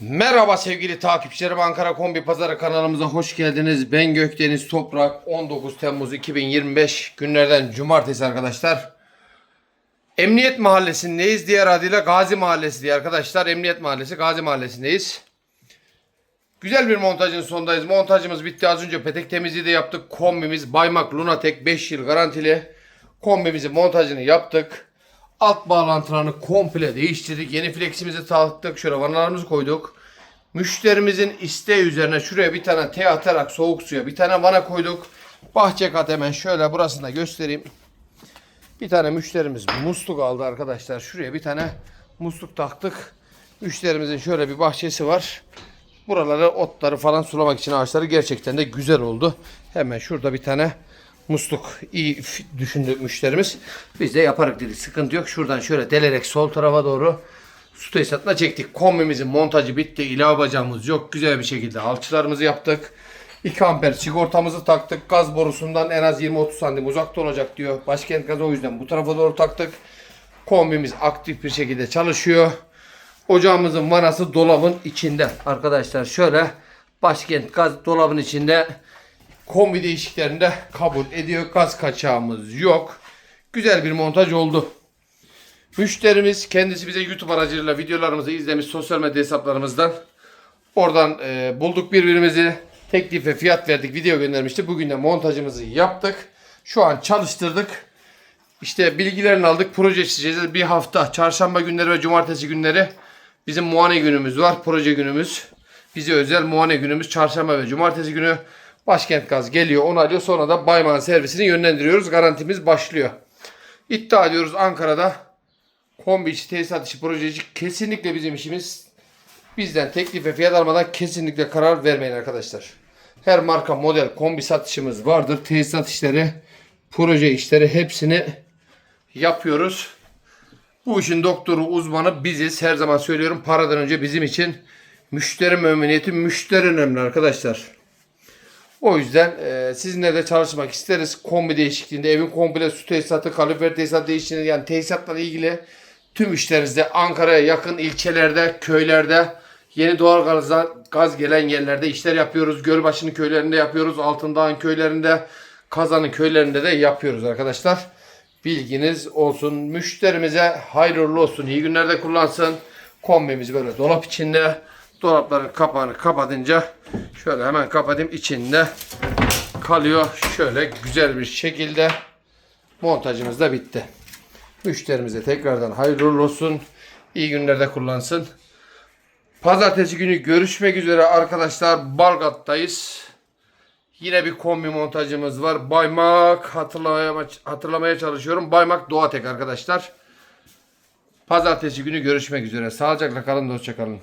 Merhaba sevgili takipçilerim Ankara Kombi Pazarı kanalımıza hoş geldiniz. Ben Gökdeniz Toprak 19 Temmuz 2025 günlerden cumartesi arkadaşlar. Emniyet Mahallesi'ndeyiz. Diğer adıyla Gazi Mahallesi diye arkadaşlar. Emniyet Mahallesi Gazi Mahallesi'ndeyiz. Güzel bir montajın sonundayız. Montajımız bitti. Az önce petek temizliği de yaptık. Kombimiz Baymak Lunatek 5 yıl garantili. Kombimizin montajını yaptık. Alt bağlantılarını komple değiştirdik. Yeni fleximizi taktık. Şöyle vanalarımızı koyduk. Müşterimizin isteği üzerine şuraya bir tane T atarak soğuk suya bir tane vana koyduk. Bahçe kat hemen şöyle burasını da göstereyim. Bir tane müşterimiz musluk aldı arkadaşlar. Şuraya bir tane musluk taktık. Müşterimizin şöyle bir bahçesi var. Buraları otları falan sulamak için ağaçları gerçekten de güzel oldu. Hemen şurada bir tane musluk iyi düşündü müşterimiz. Biz de yaparız dedik. Sıkıntı yok. Şuradan şöyle delerek sol tarafa doğru su tesisatına çektik. Kombimizin montajı bitti. İlave bacağımız yok. Güzel bir şekilde alçılarımızı yaptık. 2 amper sigortamızı taktık. Gaz borusundan en az 20-30 santim uzakta olacak diyor. Başkent gazı o yüzden bu tarafa doğru taktık. Kombimiz aktif bir şekilde çalışıyor. Ocağımızın vanası dolabın içinde. Arkadaşlar şöyle başkent gaz dolabın içinde kombi değişiklerinde kabul ediyor. Gaz kaçağımız yok. Güzel bir montaj oldu. Müşterimiz kendisi bize YouTube aracılığıyla videolarımızı izlemiş sosyal medya hesaplarımızdan. Oradan e, bulduk birbirimizi. Teklif ve fiyat verdik. Video göndermişti. Bugün de montajımızı yaptık. Şu an çalıştırdık. İşte bilgilerini aldık. Proje çizeceğiz. Bir hafta çarşamba günleri ve cumartesi günleri bizim muayene günümüz var. Proje günümüz. Bize özel muayene günümüz çarşamba ve cumartesi günü. Başkent Gaz geliyor, onaylıyor. Sonra da Bayman servisini yönlendiriyoruz. Garantimiz başlıyor. İddia ediyoruz Ankara'da kombi içi tesisat işi projeci kesinlikle bizim işimiz. Bizden teklif ve fiyat almadan kesinlikle karar vermeyin arkadaşlar. Her marka model kombi satışımız vardır. Tesisat işleri, proje işleri hepsini yapıyoruz. Bu işin doktoru, uzmanı biziz. Her zaman söylüyorum paradan önce bizim için müşteri memnuniyeti müşteri önemli arkadaşlar. O yüzden e, sizinle de çalışmak isteriz. Kombi değişikliğinde evin komple su tesisatı, kalorifer tesisatı değişikliğinde yani tesisatla ilgili tüm işlerinizde Ankara'ya yakın ilçelerde, köylerde yeni doğal gaz, gaz gelen yerlerde işler yapıyoruz. Gölbaşı'nın köylerinde yapıyoruz. Altındağ'ın köylerinde, Kazan'ın köylerinde de yapıyoruz arkadaşlar. Bilginiz olsun. Müşterimize hayırlı olsun. İyi günlerde kullansın. Kombimiz böyle dolap içinde. Dolapların kapağını kapatınca şöyle hemen kapatayım içinde kalıyor. Şöyle güzel bir şekilde montajımız da bitti. Müşterimize tekrardan hayırlı olsun. İyi günlerde kullansın. Pazartesi günü görüşmek üzere arkadaşlar. Balgat'tayız. Yine bir kombi montajımız var. Baymak hatırlamaya, hatırlamaya çalışıyorum. Baymak Doğatek arkadaşlar. Pazartesi günü görüşmek üzere. Sağlıcakla kalın, hoşça kalın.